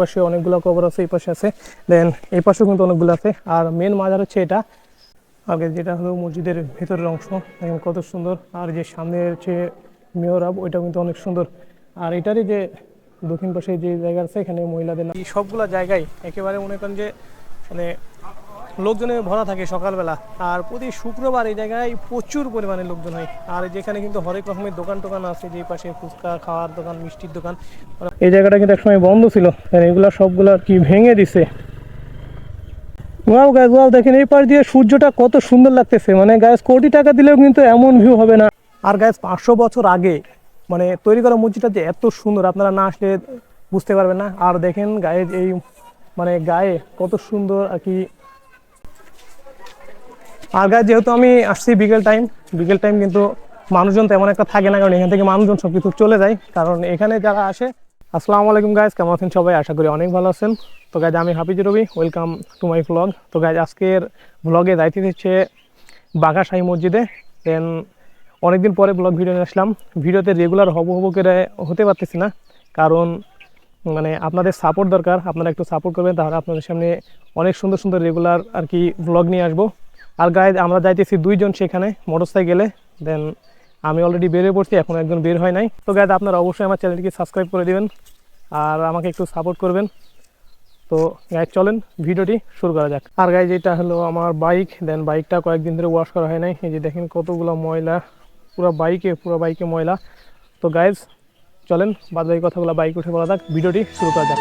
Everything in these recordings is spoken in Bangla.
পাশে অনেকগুলো কবর আছে, এই পাশে আছে। দেন এই পাশেও কিন্তু অনেকগুলো আছে। আর মেন মাজার হচ্ছে এটা। আগে যেটা হলো মসজিদের ভেতরের অংশ। দেখেন কত সুন্দর। আর যে সামনে হচ্ছে মেহরাব, ওইটাও কিন্তু অনেক সুন্দর। আর এটারই যে দক্ষিণ পাশে যে জায়গা আছে, এখানে মহিলাদের এই সবগুলা জায়গায় একেবারে মনে করেন যে মানে লোকজনে ভরা থাকে সকালবেলা। আর প্রতি শুক্রবার এই জায়গায় প্রচুর পরিমাণে লোকজন হয়। আর যেখানে কিন্তু হরেক রকমের দোকান টোকান আছে যে পাশে ফুচকা, খাওয়ার দোকান, মিষ্টির দোকান। এই জায়গাটা কিন্তু একসময় বন্ধ ছিল। এগুলা সবগুলো আর কি ভেঙে দিছে। ওয়াও গাইজ ওয়াও, দেখেন এই পাশ দিয়ে সূর্যটা কত সুন্দর লাগতেছে। মানে গাইজ কোটি টাকা দিলেও কিন্তু এমন ভিউ হবে না। আর গাইজ পাঁচশো বছর আগে মানে তৈরি করা মসজিদটা যে এত সুন্দর, আপনারা না আসলে বুঝতে পারবেন না। আর দেখেন গায়ে এই মানে গায়ে কত সুন্দর আর কি আর গায়ে যেহেতু আমি আসছি বিকেল টাইম বিকেল টাইম কিন্তু মানুষজন তেমন একটা থাকে না, কারণ এখান থেকে মানুষজন সব কিছু চলে যায়। কারণ এখানে যারা আসে, আসসালামু আলাইকুম গাইজ কেমন আছেন সবাই? আশা করি অনেক ভালো আছেন। তো গাইজ আমি Hafiz Robi welcome to my blog তো গাইজ আজকের ব্লগে যাইতে হচ্ছে বাঘা শাহী মসজিদে। দেন অনেকদিন পরে ব্লগ ভিডিও নিয়ে আসলাম। ভিডিওতে রেগুলার হব হব করে হতে পারতেছি না। কারণ মানে আপনাদের সাপোর্ট দরকার। আপনারা একটু সাপোর্ট করবেন, তাহলে আপনাদের সামনে অনেক সুন্দর সুন্দর রেগুলার আর কি ব্লগ নিয়ে আসব। আর গায়ে আমরা যাইতেছি দুইজন সেখানে মোটর সাইকেলে দেন আমি অলরেডি বেরিয়ে পড়ছি, এখন একজন বের হয় নাই। তো গাইজ আপনারা অবশ্যই আমার চ্যানেলটিকে সাবস্ক্রাইব করে দেবেন আর আমাকে একটু সাপোর্ট করবেন। তো গাইজ চলেন ভিডিওটি শুরু করা যাক। আর গাইজ এটা হলো আমার বাইক দেন বাইকটা কয়েকদিন ধরে ওয়াশ করা হয় নাই। এই যে দেখেন কতগুলো ময়লা, পুরো বাইকে পুরো বাইকে ময়লা। তো গাইজ চলেন বাদ কথাগুলো বাইক উঠে বলা যাক। ভিডিওটি শুরু করা যাক।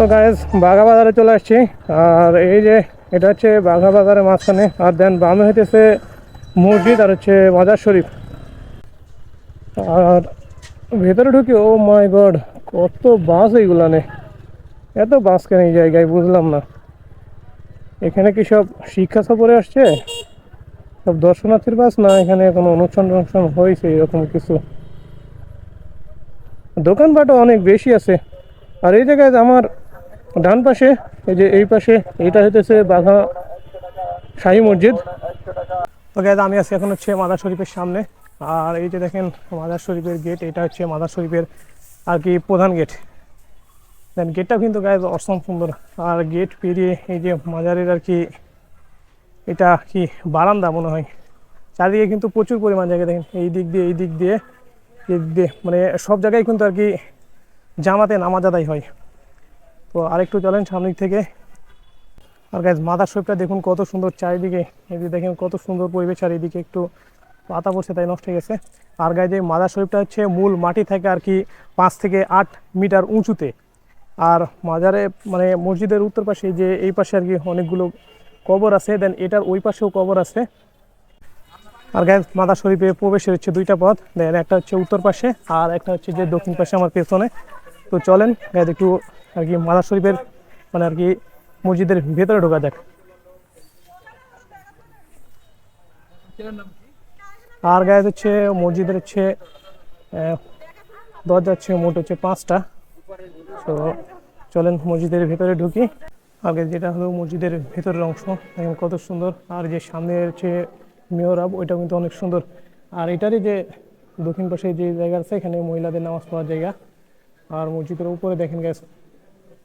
তো গায়েস বাঘা বাজারে চলে আসছি। আর এই যে, এটা হচ্ছে বাঘা বাজারের মাঝখানে। আর দেন বামে হইতেছে মসজিদ আর হচ্ছে মাজার শরীফ। আর ভেতরে ঢুকি ও মাই গড কত বাস এইগুলা নে এত বাস কেন এই জায়গায়, বুঝলাম না। এখানে কি সব শিক্ষা সফরে আসছে? সব দর্শনার্থীর বাস? না, এখানে কোনো অনুষ্ঠান টনুষ্ঠান হয়েছে, এরকম কিছু? দোকানপাটও অনেক বেশি আছে। আর এই জায়গায় আমার ডান পাশে, এই যে এই পাশে এটা হইতেছে বাঘা শাহী মসজিদ। গাইজ আমি আছি এখন হচ্ছে মাদার শরীফের সামনে। আর এই যে দেখেন, মাদার শরীফের গেট এটা হচ্ছে মাদার শরীফের আর কি প্রধান গেট দেন গেটটাও কিন্তু গায়ে অসম সুন্দর। আর গেট পেরিয়ে এই যে মাজারের আর কি, এটা কি বারান্দা মনে হয়। চারিদিকে কিন্তু প্রচুর পরিমাণ জায়গা দেখেন, এই দিক দিয়ে, এই দিক দিয়ে, এই দিক দিয়ে। মানে সব জায়গায় কিন্তু আর কি জামাতে নামাজ আদায় হয়। তো আরেকটু চলেন সামনের থেকে। আর গাইজ মাদার শরীফটা দেখুন কত সুন্দর চারিদিকে। এদিকে দেখেন কত সুন্দর পরিবেশ, আর এদিকে একটু পাতা পড়ছে, তাই নষ্ট হয়ে গেছে। আর গায়ে যে মাদার শরীফটা হচ্ছে মূল মাটি থেকে আর কি পাঁচ থেকে আট মিটার উঁচুতে। আর মাজারে মানে মসজিদের উত্তর পাশে যে এই পাশে আর কি অনেকগুলো কবর আছে দেন এটার ওই পাশেও কবর আছে। আর গায়ে মাদার শরীফে প্রবেশের হচ্ছে দুইটা পথ দেন একটা হচ্ছে উত্তর পাশে, আর একটা হচ্ছে যে দক্ষিণ পাশে, আমার পেছনে। তো চলেন গায়ে একটু আর কি মাদার শরীফের মানে আর কি মসজিদের ভেতরে ঢোকা যাক। আর গায়ে হচ্ছে, মসজিদের হচ্ছে দরজা হচ্ছে মোট হচ্ছে পাঁচটা। তো চলেন মসজিদের ভেতরে ঢুকি। আগে যেটা হলো মসজিদের ভেতরের অংশ, দেখেন কত সুন্দর। আর যে সামনের হচ্ছে মেহরাব, ওইটাও কিন্তু অনেক সুন্দর। আর এটারই যে দক্ষিণ পাশে যে জায়গা আছে, এখানে মহিলাদের নামাজ পড়ার জায়গা। আর মসজিদের উপরে দেখেন গ্যাস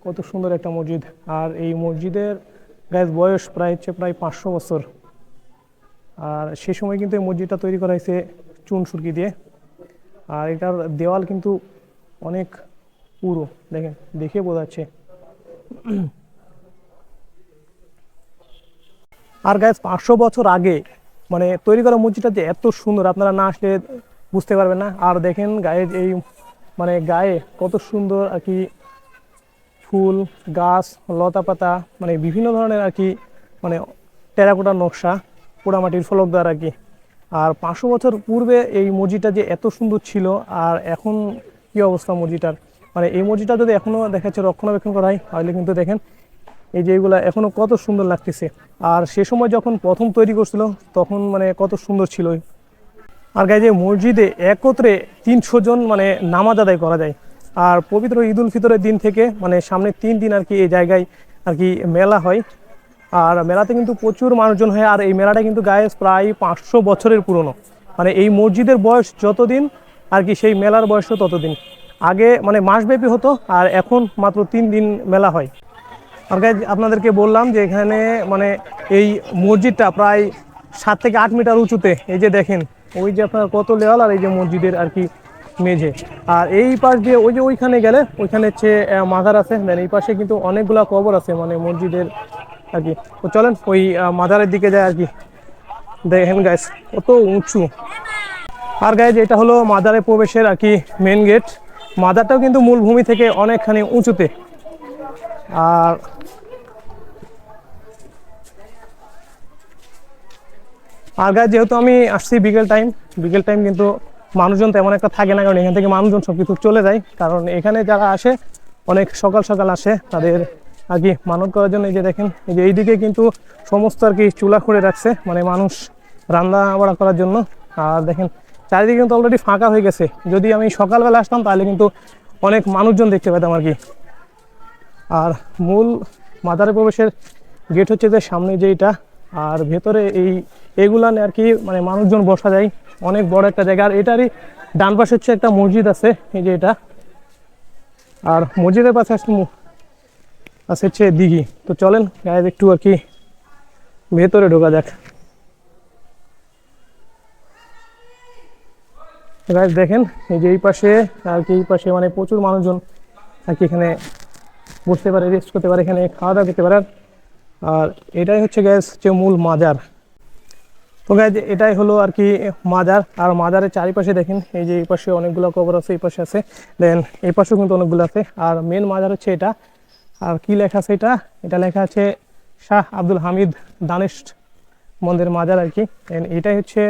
কত সুন্দর একটা মসজিদ। আর এই মসজিদের গ্যাস বয়স প্রায় হচ্ছে প্রায় পাঁচশো বছর। আর সে সময় কিন্তু এই মসজিদটা তৈরি করা হয়েছে চুন সুরকি দিয়ে। আর এটার দেওয়াল কিন্তু অনেক পুরো, দেখেন, দেখে বোঝা যাচ্ছে। আর গ্যাস পাঁচশো বছর আগে মানে তৈরি করা মসজিদটা যে এত সুন্দর, আপনারা না আসলে বুঝতে পারবেন না। আর দেখেন গায়ে এই মানে গায়ে কত সুন্দর আর কি ফুল, গাছ লতা পাতা মানে বিভিন্ন ধরনের আর কি মানে টেরাকোটার নকশা পোড়ামাটির ফলক দ্বারা আর কি। আর পাঁচশো বছর পূর্বে এই মসজিদটা যে এত সুন্দর ছিল, আর এখন কি অবস্থা মসজিদটার? মানে এই মসজিদটা যদি এখনও দেখা যাচ্ছে রক্ষণাবেক্ষণ করা হয় তাহলে কিন্তু দেখেন, এই যে এগুলা এখনও কত সুন্দর লাগতেছে। আর সে সময় যখন প্রথম তৈরি করছিল, তখন মানে কত সুন্দর ছিল। আর গাই যে মসজিদে একত্রে তিনশো জন মানে নামাজ আদায় করা যায়। আর পবিত্র ঈদ উল ফিতরের দিন থেকে মানে সামনে তিন দিন আর কি এই জায়গায় আর কি মেলা হয়। আর মেলাতে কিন্তু প্রচুর মানুষজন হয়, আর এই মেলাটা কিন্তু গায়ে প্রায় পাঁচশো বছরের পুরনো। মানে এই মসজিদের বয়স যতদিন, আর কি সেই মেলার বয়সও ততদিন। আগে মানে মাসব্যাপী হতো, আর এখন মাত্র তিন দিন মেলা হয়। আর গাইজ আপনাদেরকে বললাম যে এখানে মানে এই মসজিদটা প্রায় সাত থেকে আট মিটার উঁচুতে, এই যে দেখেন, ওই যে আপনার কত লেওয়াল আর এই যে মসজিদের আর কি মেঝে। আর এই পাশ দিয়ে ওই যে ওইখানে গেলে, ওইখানে হচ্ছে মাজার আছে। দেন এই পাশে কিন্তু অনেকগুলা কবর আছে মানে মসজিদের আর কি। তো চলেন, ওই মাজারের দিকে যায় আর কি। দেখেন গাইস কত উঁচু। আর গাইজ এটা হলো মাজারে প্রবেশের আর কি মেন গেট মাজারটাও কিন্তু মূল ভূমি থেকে অনেকখানি উঁচুতে। আর আর গায়ে যেহেতু আমি আসছি বিকেল টাইম বিকেল টাইম কিন্তু মানুষজন তেমন একটা থাকে না, কারণ এখান থেকে মানুষজন সব কিছু চলে যায়। কারণ এখানে যারা আসে, অনেক সকাল সকাল আসে, তাদের আর কি মানত করার জন্য এই যে দেখেন, এই যে এইদিকে কিন্তু সমস্ত আর কি চুলা খুঁড়ে রাখছে মানে মানুষ রান্না বাড়া করার জন্য। আর দেখেন, চারিদিকে কিন্তু অলরেডি ফাঁকা হয়ে গেছে। যদি আমি সকালবেলা আসতাম, তাহলে কিন্তু অনেক মানুষজন দেখতে পেতাম আর কি। আর মূল মাদারে প্রবেশের গেট হচ্ছে যে সামনে যেইটা, আর ভেতরে এই এগুলানে আর কি মানে মানুষজন বসা যায়। অনেক বড় একটা জায়গা। আর এটারই ডান পাশে হচ্ছে একটা মসজিদ আছে, এই যে এটা। আর মসজিদের পাশে আসছে মু- আছে হচ্ছে দিঘি। তো চলেন গায়ে একটু আর কি ভেতরে ঢোকা যাক। গাইজ দেখেন, এই যে এই পাশে, আর কি এই পাশে মানে প্রচুর মানুষজন আর কি এখানে বসতে পারে রেস্ট করতে পারে, এখানে খাওয়া দাওয়া করতে পারে। আর এটাই হচ্ছে গ্যাস যে মূল মাজার। তো গ্যাস এটাই হলো আর কি মাজার। আর মাজারের চারিপাশে দেখেন, এই যে এই পাশে অনেকগুলো কবর আছে, এই পাশে আছে। দেন এই পাশেও কিন্তু অনেকগুলো আছে। আর মেন মাজার হচ্ছে এটা। আর কি লেখা আছে এটা? এটা লেখা আছে শাহ আব্দুল হামিদ দানেশ মন্দির মাজার আর কি। দেন এটাই হচ্ছে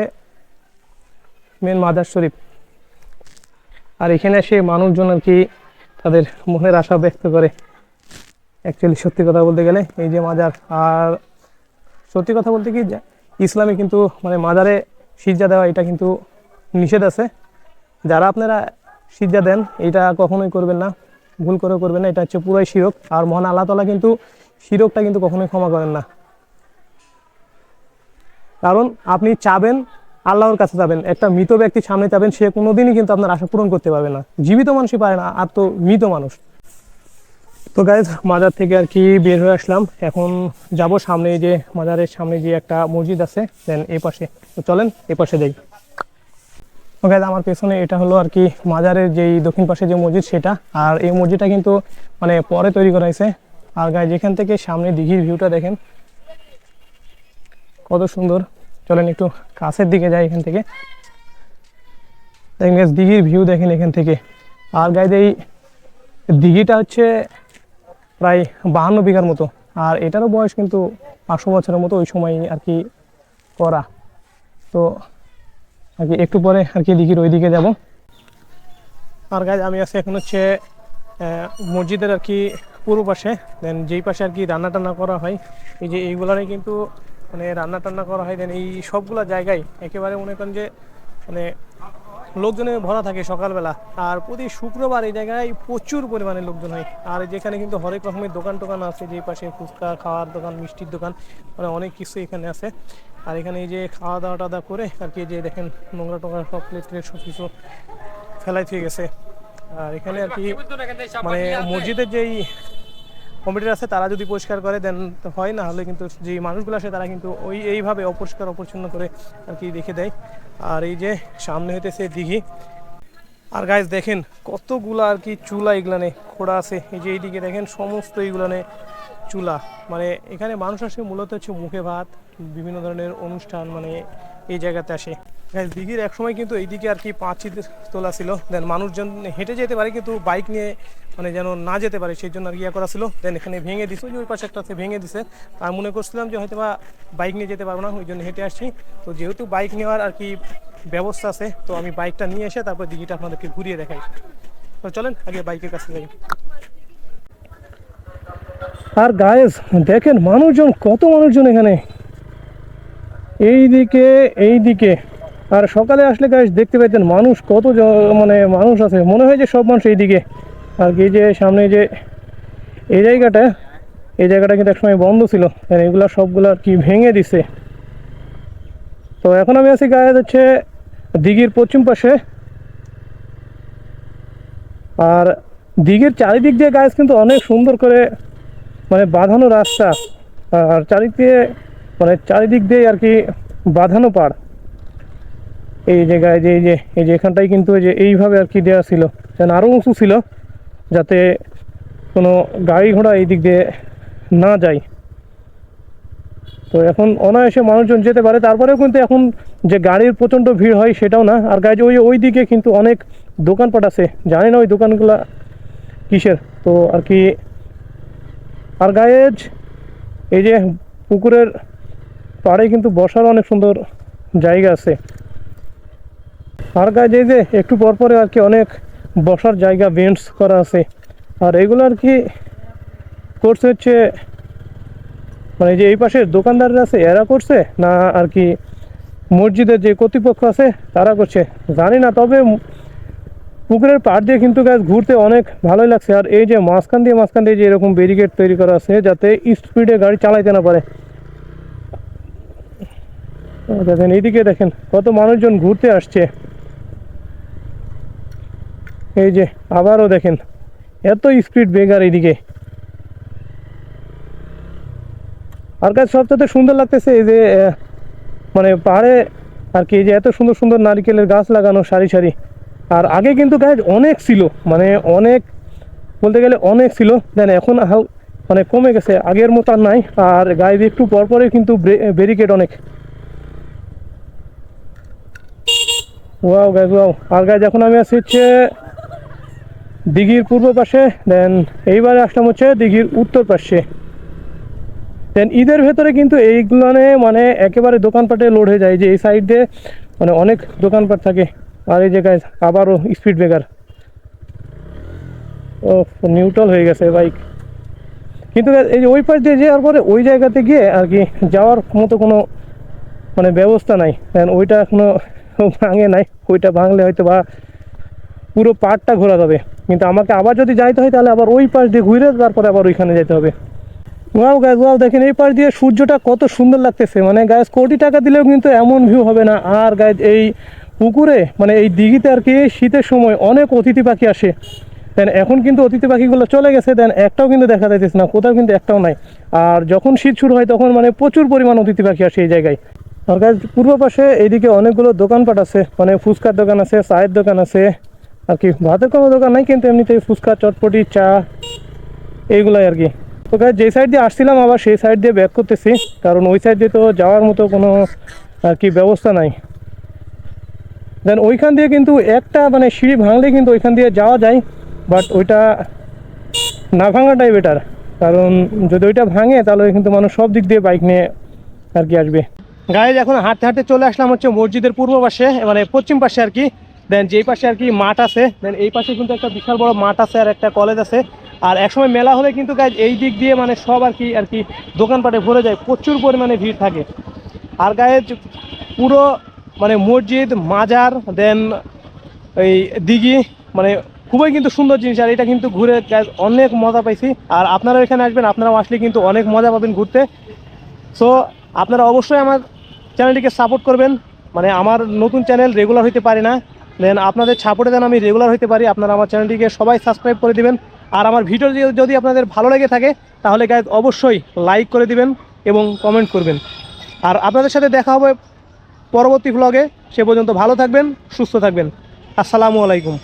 মেন মাজার শরীফ। আর এখানে এসে মানুষজন আর কি তাদের মনের আশা ব্যক্ত করে। অ্যাকচুয়ালি সত্যি কথা বলতে গেলে, এই যে মাজার। আর সত্যি কথা বলতে কি ইসলামে কিন্তু মানে মাজারে সিজ্জা দেওয়া এটা কিন্তু নিষেধ আছে। যারা আপনারা সিজ্জা দেন, এটা কখনোই করবেন না, ভুল করে করবেন না, এটা হচ্ছে পুরাই শিরক। আর মহান আল্লাহ তালা কিন্তু শিরকটা কিন্তু কখনোই ক্ষমা করেন না। কারণ আপনি চাবেন, আল্লাহর কাছে যাবেন একটা মৃত ব্যক্তির সামনে যাবেন সে কোনোদিনই কিন্তু আপনার আশা পূরণ করতে পারবে না। জীবিত মানুষই পারে না আর তো মৃত মানুষ। তো গাইজ মাজার থেকে আর কি বের হয়ে আসলাম। এখন যাব সামনে যে মাজারের সামনে যে একটা মসজিদ আছে দেন এই পাশে। তো চলেন এই পাশে যাই। তো গাইজ আমার পেছনে এটা হলো আর কি মাজারের যেই দক্ষিণ পাশে যে মসজিদ সেটা। আর এই মসজিদটা কিন্তু মানে পরে তৈরি করা হয়েছে। আর গাইজ এখান থেকে সামনে দিঘির ভিউটা দেখেন কত সুন্দর। চলেন একটু কাছের দিকে যাই এখান থেকে। দেখেন guys, দিঘির ভিউ দেখেন এখান থেকে। আর গাইজ এই দিঘিটা হচ্ছে প্রায় বাহান্ন বিঘার মতো। আর এটারও বয়স কিন্তু পাঁচশো বছরের মতো ওই সময় আর কি করা। তো আর কি একটু পরে আর কি দিঘির ওই দিকে যাব। আর গাইজ আমি আছি এখন হচ্ছে মসজিদের আর কি পূর্ব পাশে দেন যেই পাশে আর কি রান্না টান্না করা হয়, এই যে এইগুলারে কিন্তু মানে রান্না টান্না করা হয় দেন এই সবগুলা জায়গায় একেবারে মনে করেন যে মানে লোকজনে ভরা থাকে সকালবেলা। আর প্রতি শুক্রবার এই জায়গায় প্রচুর পরিমাণে লোকজন হয়। আর যেখানে কিন্তু হরেক রকমের দোকান টোকান আছে, যে পাশে ফুচকা, খাওয়ার দোকান, মিষ্টির দোকান মানে অনেক কিছু এখানে আছে। আর এখানে এই যে খাওয়া দাওয়া টাওয়া করে আর কি যে দেখেন নোংরা টোংরা সব প্লেট প্লেট সব কিছু ফেলাই থেকে গেছে। আর এখানে আর কি মানে মসজিদের যেই কমিটির আছে, তারা যদি পরিষ্কার করে দেন হয়। না হলে কিন্তু যে মানুষগুলো আসে তারা কিন্তু ওই, এইভাবে অপরিষ্কার, অপরিচ্ছন্ন করে আর কি রেখে দেয়। আর এই যে সামনে হইতেছে দিঘি। আর গাইজ দেখেন কতগুলা আর কি চুলা এগুলানে খোড়া আছে। এই যে এইদিকে দেখেন সমস্ত এইগুলানে চুলা। মানে এখানে মানুষ আসে, মূলত হচ্ছে মুখে ভাত, বিভিন্ন ধরনের অনুষ্ঠান মানে এই জায়গাতে আসে। দিঘির এক সময় কিন্তু এইদিকে আর কি পাঁচিল তোলা ছিল। দেন মানুষজন হেঁটে যেতে পারে, কিন্তু বাইক নিয়ে মানে যেন না যেতে পারে, সেই জন্য আর ইয়ে করা ছিল। দেন এখানে ভেঙে দিছে। ওই পাশে একটা আছে, ভেঙে দিছে। আর মনে করছিলাম যে হয়তো বা বাইক নিয়ে যেতে পারব না, ওই জন্য হেঁটে আসছি। তো যেহেতু বাইক নেওয়ার আর কি ব্যবস্থা আছে, তো আমি বাইকটা নিয়ে এসে তারপর দিঘিটা আপনাদেরকে ঘুরিয়ে দেখাই। তো চলেন, আগে বাইকের কাছে যাই। আর গায়েস দেখেন মানুষজন, কত মানুষজন এখানে। এই দিকে এই দিকে আর সকালে আসলে গাছ দেখতে পাইতেন মানুষ কত মানে মানুষ আছে। মনে হয় যে সব মানুষ এই দিকে আর কি যে সামনে যে এই জায়গাটা এই জায়গাটা কিন্তু একসময় বন্ধ ছিল। এগুলা সবগুলো আর কি ভেঙে দিছে। তো এখন আমি আছি গায়ে হচ্ছে দিঘির পশ্চিম পাশে। আর দিঘির চারিদিক দিয়ে গাছ কিন্তু অনেক সুন্দর করে মানে বাঁধানো রাস্তা। আর চারিদিক দিয়ে মানে চারিদিক দিয়ে আর কি বাঁধানো পাড়। এই জায়গায় যে, এই যে এই যে এখানটাই কিন্তু এই যে এইভাবে আর কি দেওয়া ছিল। আরও উঁচু ছিল। যাতে কোনো গাড়ি ঘোড়া এই দিক দিয়ে না যায়। তো এখন অনায়াসে মানুষজন যেতে পারে। তারপরেও কিন্তু এখন যে গাড়ির প্রচণ্ড ভিড় হয় সেটাও না। আর গাড়ি ওই ওই দিকে কিন্তু অনেক দোকানপাট আছে। জানি না ওই দোকানগুলা কিসের। তো আর কি আর গায়েজ এই যে পুকুরের পাড়ে কিন্তু বসার অনেক সুন্দর জায়গা আছে। আর গায়ে যে একটু পর পরে আর কি অনেক বসার জায়গা বেঞ্চ করা আছে। আর এগুলো আর কি করছে হচ্ছে মানে যে এই পাশের দোকানদাররা আছে, এরা করছে না আর কি মসজিদের যে কর্তৃপক্ষ আছে, তারা করছে। জানি না, তবে পুকুরের পাড় দিয়ে কিন্তু গাছ ঘুরতে অনেক ভালোই লাগছে। আর এই যে মাঝখান দিয়ে মাঝখান দিয়ে যে এরকম ব্যারিকেড তৈরি করা আছে, যাতে স্পিডে গাড়ি চালাইতে না পারে। দেখেন, এইদিকে দেখেন, কত মানুষজন ঘুরতে আসছে। এই যে, আবারও দেখেন, এত স্পিড বেগার এইদিকে আর কাছে সবচেয়ে সুন্দর লাগতেছে এই যে মানে পাহাড়ে আর কি যে এত সুন্দর সুন্দর নারকেলের গাছ লাগানো সারি সারি। আর আগে কিন্তু গাছ অনেক ছিল মানে অনেক, বলতে গেলে অনেক ছিল। দেন এখন মানে কমে গেছে, আগের মতো নাই। আর গায়ে একটু পর পরে কিন্তু ব্যারিকেড অনেক। ওয়াও, গাছ, ওয়াও। আর গাছ, এখন আমি আছি হচ্ছে দিঘির পূর্ব পাশে দেন এইবারে আসলাম হচ্ছে দিঘির উত্তর পাশে। দেন ঈদের ভেতরে কিন্তু এইগুলো মানে একেবারে দোকানপাটে লোড হয়ে যায়, যে এই সাইড দিয়ে মানে অনেক দোকানপাট থাকে। আর এই জায়গায় আবারও স্পিড ব্রেকার ও নিউট্রাল হয়ে গেছে বাইক কিন্তু এই যে ওই পাশ দিয়ে যাওয়ার পরে ওই জায়গাতে গিয়ে আর কি যাওয়ার মতো কোনো মানে ব্যবস্থা নাই। দেন ওইটা এখনও ভাঙে নাই, ওইটা ভাঙলে হয়তো বা পুরো পাড়টা ঘোরা যাবে। কিন্তু আমাকে আবার যদি যাইতে হয় তাহলে আবার ওই পাশ দিয়ে ঘুরে তারপরে আবার ওইখানে যেতে হবে। ওয়াও গাছ ওয়াও, দেখেন এই পাশ দিয়ে সূর্যটা কত সুন্দর লাগতেছে। মানে গাছ কোটি টাকা দিলেও কিন্তু এমন ভিউ হবে না। আর গাছ এই পুকুরে মানে এই দিঘিতে আর কি শীতের সময় অনেক অতিথি পাখি আসে। দেন এখন কিন্তু অতিথি পাখিগুলো চলে গেছে। দেন একটাও কিন্তু দেখা যাইতেছে না, কোথাও কিন্তু একটাও নাই। আর যখন শীত শুরু হয় তখন মানে প্রচুর পরিমাণ অতিথি পাখি আসে এই জায়গায়। আর গাছ পূর্ব পাশে এইদিকে অনেকগুলো দোকানপাট আছে। মানে ফুচকার দোকান আছে, চায়ের দোকান আছে। আর কি, ভাতের কোনো দোকান নাই, কিন্তু এমনিতে ফুচকা, চটপটি, চা, এইগুলাই আর কি। তো গাছ যে সাইড দিয়ে আসছিলাম, আবার সেই সাইড দিয়ে ব্যাক করতেছি, কারণ ওই সাইড দিয়ে তো যাওয়ার মতো কোনো, আর কি, ব্যবস্থা নাই। দেন ওইখান দিয়ে কিন্তু একটা মানে সিঁড়ি ভাঙলে কিন্তু ওইখান দিয়ে যাওয়া যায় বাট ওইটা না ভাঙাটাই বেটার কারণ যদি ওইটা ভাঙে, তাহলে কিন্তু মানুষ সব দিক দিয়ে বাইক নিয়ে আর কি আসবে। গায়ে এখন হাঁটতে হাঁটতে চলে আসলাম হচ্ছে মসজিদের পূর্ব পাশে মানে পশ্চিম পাশে আর কি। দেন যেই পাশে আর কি মাঠ আছে দেন এই পাশে কিন্তু একটা বিশাল বড় মাঠ আছে আর একটা কলেজ আছে। আর একসময় মেলা হলে কিন্তু গাছ এই দিক দিয়ে মানে সব আর কি আর কি দোকানপাটে ভরে যায়, প্রচুর পরিমাণে ভিড় থাকে। আর গায়ে পুরো মানে মসজিদ, মাজার দেন এই দিঘি মানে খুবই কিন্তু সুন্দর জিনিস। আর এটা কিন্তু ঘুরে অনেক মজা পাইছি। আর আপনারা এখানে আসবেন, আপনারাও আসলে কিন্তু অনেক মজা পাবেন ঘুরতে। সো আপনারা অবশ্যই আমার চ্যানেলটিকে সাপোর্ট করবেন। মানে আমার নতুন চ্যানেল রেগুলার হইতে পারে না। দেন আপনাদের সাপোর্টে দেন আমি রেগুলার হতে পারি, আপনারা আমার চ্যানেলটিকে সবাই সাবস্ক্রাইব করে দিবেন। আর আমার ভিডিও যদি- আপনাদের ভালো লেগে থাকে, তাহলে গাইজ অবশ্যই লাইক করে দিবেন এবং কমেন্ট করবেন। আর আপনাদের সাথে দেখা হবে পরবর্তী ব্লগে সে পর্যন্ত ভালো থাকবেন, সুস্থ থাকবেন। আসসালামু আলাইকুম।